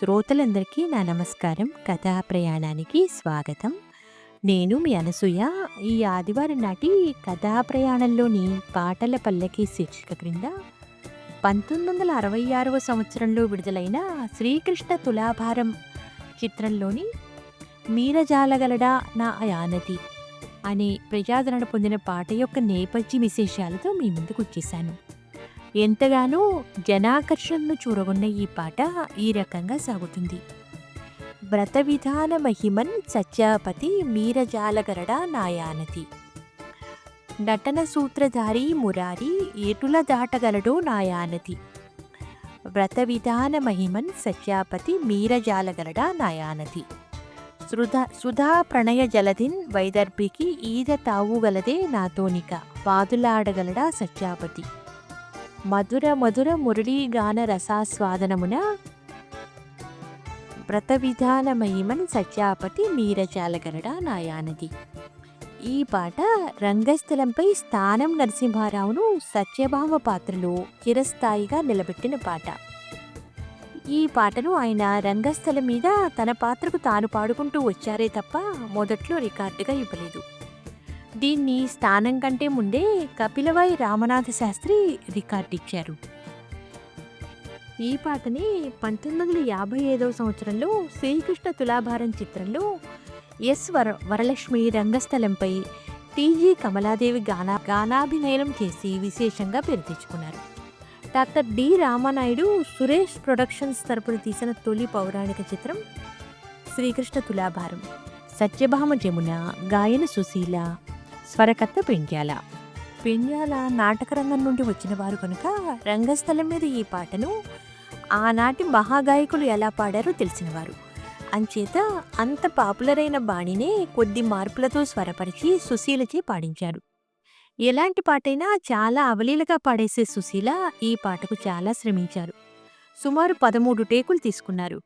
శ్రోతలందరికీ నా నమస్కారం. కథా ప్రయాణానికి స్వాగతం. నేను మీ అనసూయ. ఈ ఆదివారం నాటి కథా ప్రయాణంలోని పాటల పల్లకి శీర్షిక క్రింద 1966వ సంవత్సరంలో విడుదలైన 'శ్రీకృష్ణ తులాభారం' చిత్రంలోని 'మీరజాలగలడా నా అయానతి అనే ప్రజాదరణ పొందిన పాట యొక్క నేపథ్య విశేషాలతో మీ ముందుకు వచ్చేసాను ఎంతగానో జనాకర్షణను చూరగొన్న ఈ పాట ఈ రకంగా సాగుతుంది. వ్రతవిధాన మహిమన్ సత్యాపతి మీరజాలగరడా నాయానతి. నటన సూత్రధారి మురారి ఏటుల దాటగలడో నాయానతి. వ్రత విధాన మహిమన్ సత్యాపతి మీరజాలగలడా నాయానతి. సృధా సుధా ప్రణయ జలధిన్ వైదర్భికి ఈద తావుగలదే నాతోనిక పాదులాడగలడా సత్యాపతి. మధుర మధుర మురళీగాన రసాస్వాదనమున వ్రతవిధాన మహిమన్ సత్యాపతి మీరజాలగలడా నాయానది ఈ పాట రంగస్థలంపై స్థానం నరసింహారావును సత్యభామ పాత్రలో చిరస్థాయిగా నిలబెట్టిన పాట. ఈ పాటను ఆయన రంగస్థలం మీద తన పాత్రకు తాను పాడుకుంటూ వచ్చారే తప్ప మొదట్లో రికార్డుగా ఇవ్వలేదు. దీన్ని స్థానం కంటే ముందే కపిలవాయి రామనాథ శాస్త్రి రికార్డిచ్చారు. ఈ పాటని 1955వ సంవత్సరంలో 'శ్రీకృష్ణ తులాభారం' చిత్రంలో ఎస్. వర వరలక్ష్మి రంగస్థలంపై టీజీ కమలాదేవి గానా గానాభినయం చేసి విశేషంగా పేరు తెచ్చుకున్నారు. Doctor D. Ramanaidu, Suresh productions తరపున తీసిన తొలి పౌరాణిక చిత్రం 'శ్రీకృష్ణ తులాభారం'. సత్యభామ జమున, గాయన సుశీల, స్వరకర్త పెండ్యాల. పెండ్యాల నాటకరంగం నుండి వచ్చిన వారు కనుక రంగస్థలం మీద ఈ పాటను ఆనాటి మహాగాయకులు ఎలా పాడారో తెలిసినవారు. అంచేత అంత పాపులర్ అయిన బాణినే కొద్ది మార్పులతో స్వరపరిచి సుశీలచే పాడించారు. ఎలాంటి పాటైనా చాలా అవలీలగా పాడేసే సుశీల ఈ పాటకు చాలా శ్రమించారు. సుమారు 13 టేకులు తీసుకున్నారు.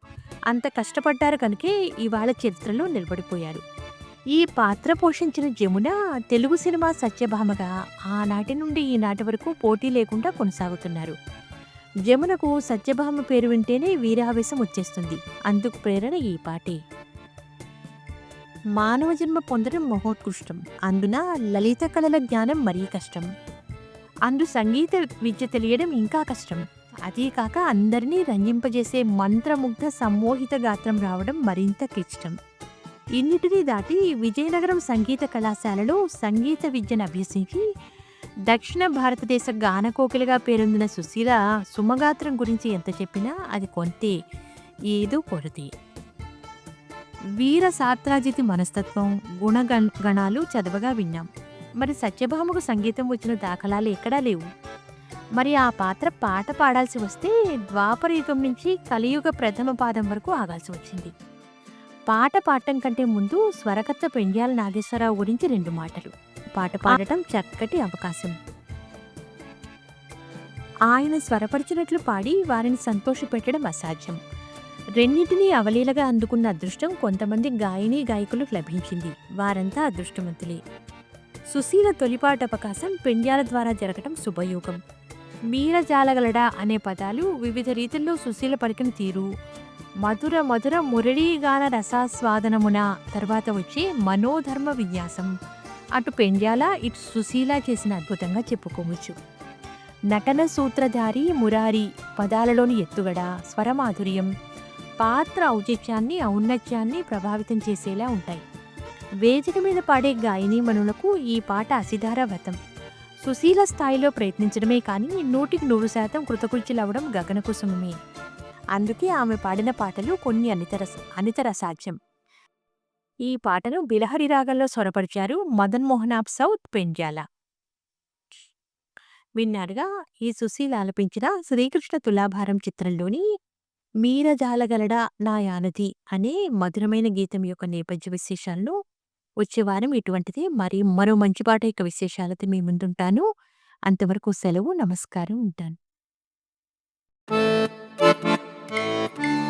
అంత కష్టపడ్డారు కనుకే ఇవాళ చరిత్రలో నిలబడిపోయారు. ఈ పాత్ర పోషించిన జమున తెలుగు సినిమా సత్యభామగా ఆనాటి నుండి ఈనాటి వరకు పోటీ లేకుండా కొనసాగుతున్నారు. జమునకు సత్యభామ పేరు వింటేనే వీరావేశం వచ్చేస్తుంది. అందుకు ప్రేరణ ఈ పాటే. మానవ జన్మ పొందడం మహోత్కృష్టం. అందున లలిత కళల జ్ఞానం మరీ కష్టం. అందు సంగీత విద్య తెలియడం ఇంకా కష్టం. అదీ కాక అందరినీ రంజింపజేసే మంత్రముగ్ధ సమ్మోహిత గాత్రం రావడం మరింత క్లిష్టం. ఇన్నిటినీ దాటి విజయనగరం సంగీత కళాశాలలో సంగీత విద్యను అభ్యసించి దక్షిణ భారతదేశ గానకోకిలుగా పేరొందిన సుశీల సుమగాత్రం గురించి ఎంత చెప్పినా అది కొంతే. ఏదో కొరతే. వీర సాత్రాజితి మనస్తత్వం, గుణగణ గణాలు చదవగా విన్నాం. మరి సత్యభామకు సంగీతం వచ్చిన దాఖలాలు ఎక్కడా లేవు. మరి ఆ పాత్ర పాట పాడాల్సి వస్తే ద్వాపరయుగం నుంచి కలియుగ ప్రథమ పాదం వరకు ఆగాల్సి వచ్చింది. పాట పాడటం కంటే ముందు స్వరకర్త పెండ్యాల నాగేశ్వరరావు గురించి రెండు మాటలు. పాట పాడటం చక్కటి అవకాశం. ఆయన స్వరపరిచినట్లు పాడి వారిని సంతోషపెట్టడం అసాధ్యం. రెండింటినీ అవలీలగా అందుకున్న అదృష్టం కొంతమంది గాయనీ గాయకులకు లభించింది. వారంతా అదృష్టవంతులే. సుశీల తొలిపాట అవకాశం పెండ్యాల ద్వారా జరగటం శుభయోగం. మీరజాలగలడా అనే పదాలు వివిధ రీతుల్లో సుశీల పలికిన తీరు, మధుర మధుర మురళీగాన రసాస్వాదనమున తర్వాత వచ్చే మనోధర్మ విన్యాసం అటు పెండ్యాల ఇటు సుశీల చేసిన అద్భుతంగా చెప్పుకోవచ్చు. నటన సూత్రధారి మురారి పదాలలోని ఎత్తుగడ, స్వరమాధుర్యం పాత్ర ఔచిత్యాన్ని, ఔన్నత్యాన్ని ప్రభావితం చేసేలా ఉంటాయి. వేదిక మీద పాడే గాయని మనులకు ఈ పాట అసిధార వ్రతం. సుశీల స్థాయిలో ప్రయత్నించడమే కానీ నూటికి నూరు శాతం కృతకృత్యులవడం గగనకుసుమమే. అందుకే ఆమె పాడిన పాటలు కొన్ని అనితర అనితర సాధ్యం ఈ పాటను బిలహరి రాగంలో స్వరపరిచారు మదన్మోహనాబ్ సౌత్ పెంజాల విన్నారుగా ఈ సుశీల ఆలపించిన 'శ్రీకృష్ణ తులాభారం' చిత్రంలోని 'మీరజాలగలడా నా యానది అనే మధురమైన గీతం యొక్క నేపథ్య విశేషాలను వచ్చే వారం మరి మరో మంచి పాట యొక్క విశేషాలతో మీ ముందుంటాను. అంతవరకు సెలవు. నమస్కారం. ఉంటాను. Música